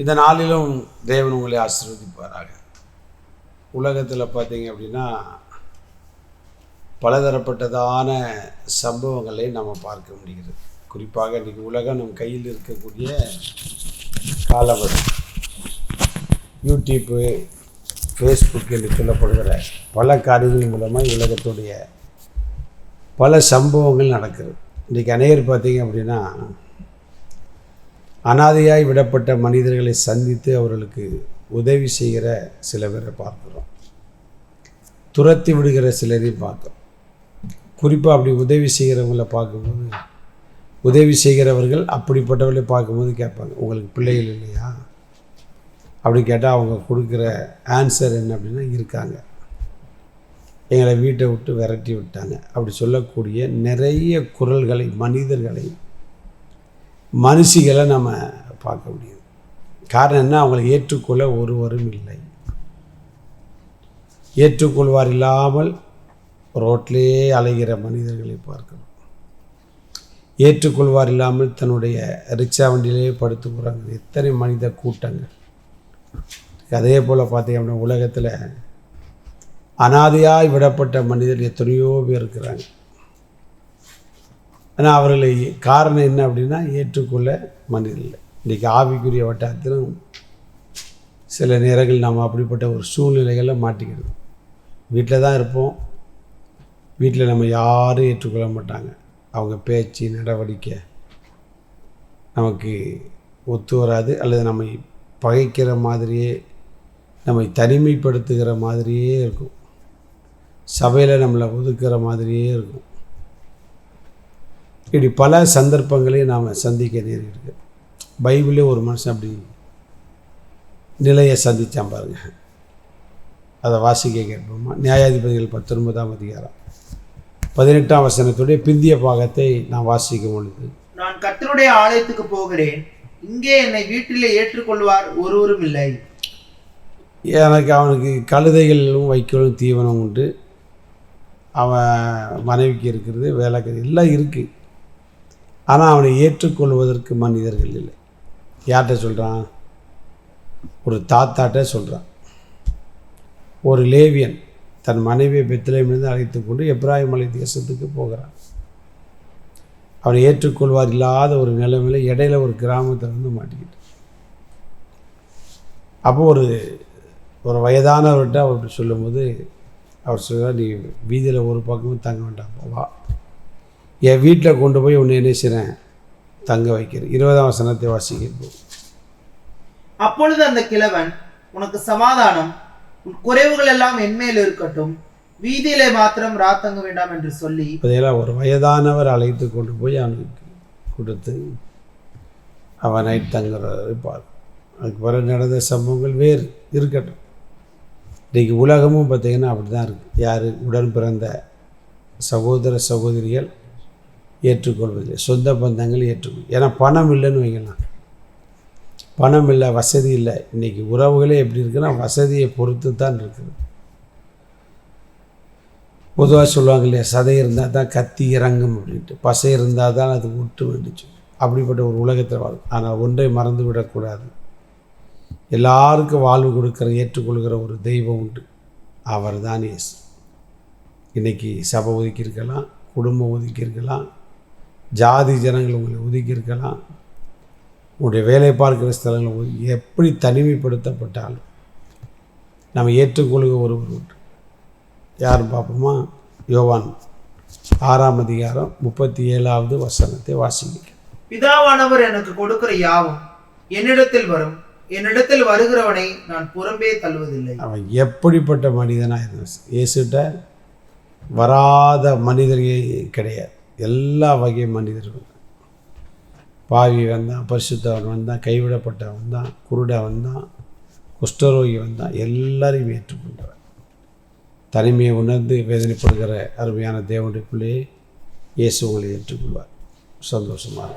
இந்த நாளிலும் தேவன் உங்களை ஆசீர்வதிப்பாராக. உலகத்தில் பார்த்தீங்க அப்படின்னா பலதரப்பட்டதான சம்பவங்களை நம்ம பார்க்க முடிகிறது. குறிப்பாக இன்றைக்கி உலகம் நம் கையில் இருக்கக்கூடிய காலவரி யூடியூப்பு ஃபேஸ்புக் என்று சொல்லப்படுகிற பல காரியங்கள் மூலமாக உலகத்துடைய பல சம்பவங்கள் நடக்குது. இன்றைக்கி அநேகர் பார்த்தீங்க அப்படின்னா அனாதையாய் விடப்பட்ட மனிதர்களை சந்தித்து அவர்களுக்கு உதவி செய்கிற சில பேரை பார்க்குறோம். துரத்தி விடுகிற சிலரையும் பார்க்குறோம். குறிப்பாக அப்படி உதவி செய்கிறவங்களை பார்க்கும்போது உதவி செய்கிறவர்கள் அப்படிப்பட்டவர்களை பார்க்கும்போது கேட்பாங்க உங்களுக்கு பிள்ளைகள் இல்லையா? அப்படி கேட்டால் அவங்க கொடுக்குற ஆன்சர் என்ன அப்படின்னா இருக்காங்க. எங்களை வீட்டை விட்டு விரட்டி விட்டாங்க. அப்படி சொல்லக்கூடிய நிறைய குரல்களை மனிதர்களை மனுஷிகளை நம்ம பார்க்க முடியுது. காரணம் என்ன? அவங்களை ஏற்றுக்கொள்ள ஒருவரும் இல்லை. ஏற்றுக்கொள்வார் இல்லாமல் ரோட்டிலே அலைகிற மனிதர்களை பார்க்கணும் ஏற்றுக்கொள்வார் இல்லாமல் தன்னுடைய ரிக்ஷா வண்டியிலே படுத்து போகிறாங்க எத்தனை மனித கூட்டங்கள். அதே போல் பார்த்தீங்க அப்படின்னா உலகத்தில் அனாதையாய் விடப்பட்ட மனிதர் எத்தனையோ பேர் இருக்கிறாங்க. ஆனால் அவர்களை காரணம் என்ன அப்படின்னா ஏற்றுக்கொள்ள மனிதர் இன்றைக்கி ஆவிக்குரிய வட்டாரத்திலும் சில நேரங்கள் நாம் அப்படிப்பட்ட ஒரு சூழ்நிலைகளில் மாட்டிக்கிறது வீட்டில் தான் இருப்போம். வீட்டில் நம்ம யாரும் ஏற்றுக்கொள்ள மாட்டாங்க. அவங்க பேச்சு நடவடிக்கை நமக்கு ஒத்து வராது. அல்லது நம்மை பகைக்கிற மாதிரியே நம்மை தனிமைப்படுத்துகிற மாதிரியே இருக்கும். சபையில் நம்மளை ஒதுக்கிற மாதிரியே இருக்கும். இப்படி பல சந்தர்ப்பங்களையும் நாம் சந்திக்க நேரிருக்கு பைபிளே ஒரு மனுஷன் அப்படி நிலையை சந்தித்தான் பாருங்க. அதை வாசிக்க கேட்போமா? நியாயாதிபதிகள் பத்தொன்பதாம் அதிகாரம் பதினெட்டாம் வசனத்துடைய பிந்திய பாகத்தை நான் வாசிக்கும் பொழுது நான் கர்த்தருடைய ஆலயத்துக்கு போகிறேன். இங்கே என்னை வீட்டிலே ஏற்றுக்கொள்வார் ஒருவரும் இல்லை. எனக்கு அவனுக்கு கழுதைகளும் வைக்கோலும் தீவனம் உண்டு. அவன் மனைவிக்கு இருக்கிறது வேலைக்கு எல்லாம் இருக்குது ஆனால் அவனை ஏற்றுக்கொள்வதற்கு மனிதர்கள் இல்லை. யார்கிட்ட சொல்கிறான் ஒரு தாத்தாட்ட சொல்கிறான் ஒரு லேவியன் தன் மனைவியை பெத்திலேமிருந்து அழைத்து கொண்டு எப்ராஹிம் மலை தேசத்துக்கு போகிறான். அவனை ஏற்றுக்கொள்வார் இல்லாத ஒரு நிலைமையில் இடையில ஒரு கிராமத்தில் வந்து மாட்டிக்கிட்டு அப்போ ஒரு ஒரு வயதானவர்கிட்ட அவர்கிட்ட சொல்லும்போது அவர் சொல்கிறார் நீ வீதியில் ஒரு பக்கமும் தங்க வேண்டாம் வா. என் வீட்டில் கொண்டு போய் உன்னை என்ன செய்கிறேன்? தங்க வைக்கிறேன். இருபதாம் வசனத்தை வாசிக்கிறோம் அப்பொழுது அந்த கிழவன் உனக்கு சமாதானம் உன் குறைவுகள் எல்லாம் என்மேல் இருக்கட்டும். வீதியிலே மாத்திரம் ராத்தங்க வேண்டாம் என்று சொல்லி இப்போதையெல்லாம் ஒரு வயதானவர் அழைத்து கொண்டு போய் அவனுக்கு கொடுத்து அவன் தங்குறாரு அதுக்கு பிறகு நடந்த சம்பவங்கள் வேறு இருக்கட்டும். இன்றைக்கி உலகமும் பார்த்திங்கன்னா அப்படி தான் இருக்குது யார்? உடன் பிறந்த சகோதர சகோதரிகள் ஏற்றுக்கொள்வதில்லை. சொந்த பந்தங்கள் ஏற்றுக்கொள் ஏன்னா பணம் இல்லைன்னு வைக்கலாம் பணம் இல்லை வசதி இல்லை. இன்றைக்கி உறவுகளே எப்படி இருக்குன்னா வசதியை பொறுத்து தான் இருக்குது. பொதுவாக சொல்லுவாங்க இல்லையா சதை இருந்தால் தான் கத்தி இறங்கும் அப்படின்ட்டு. பசை இருந்தால் தான் அது விட்டு வேண்டிச்சு அப்படிப்பட்ட ஒரு உலகத்தில் வாழும் ஆனால் ஒன்றை மறந்து விடக்கூடாது. எல்லாருக்கும் வாழ்வு கொடுக்குற ஏற்றுக்கொள்கிற ஒரு தெய்வம் உண்டு. அவர் தான் இயேசு. இன்றைக்கி சபை ஒதுக்கியிருக்கலாம் குடும்பம் ஒதுக்கியிருக்கலாம் ஜாதி ஜனங்கள் உங்களை ஒதுக்கியிருக்கலாம். உங்களுடைய வேலை பார்க்கிற ஸ்தலங்கள் ஒதுக்கி எப்படி தனிமைப்படுத்தப்பட்டாலும் நம்ம ஏற்றுக்கொள்கிற ஒருவர் உண்டு. யாரும் பார்ப்போமா? யோவான் ஆறாம் அதிகாரம் முப்பத்தி ஏழாவது வசனத்தை வாசிக்க பிதாவானவர் எனக்கு கொடுக்கிற யாவும் என்னிடத்தில் வரும். என்னிடத்தில் வருகிறவனை நான் புறம்பே தள்ளுவதில்லை. அவன் எப்படிப்பட்ட மனிதனாக இருந்தான்? இயேசுகிட்ட வராத மனிதர்களே கிடையாது. எல்லா வகை மனிதர்கள். பாவி வந்தான் பரிசுத்தவன் வந்தான் கைவிடப்பட்டவன் தான் குருடன் வந்தான் குஷ்டரோகி வந்தான் எல்லாரையும் ஏற்றுக்கொண்டவன் தனிமையை உணர்ந்து வேதனைப்படுகிற அருமையான தேவனுடைய பிள்ளையை இயேசு உங்களை ஏற்றுக்கொள்வார். சந்தோஷமாக.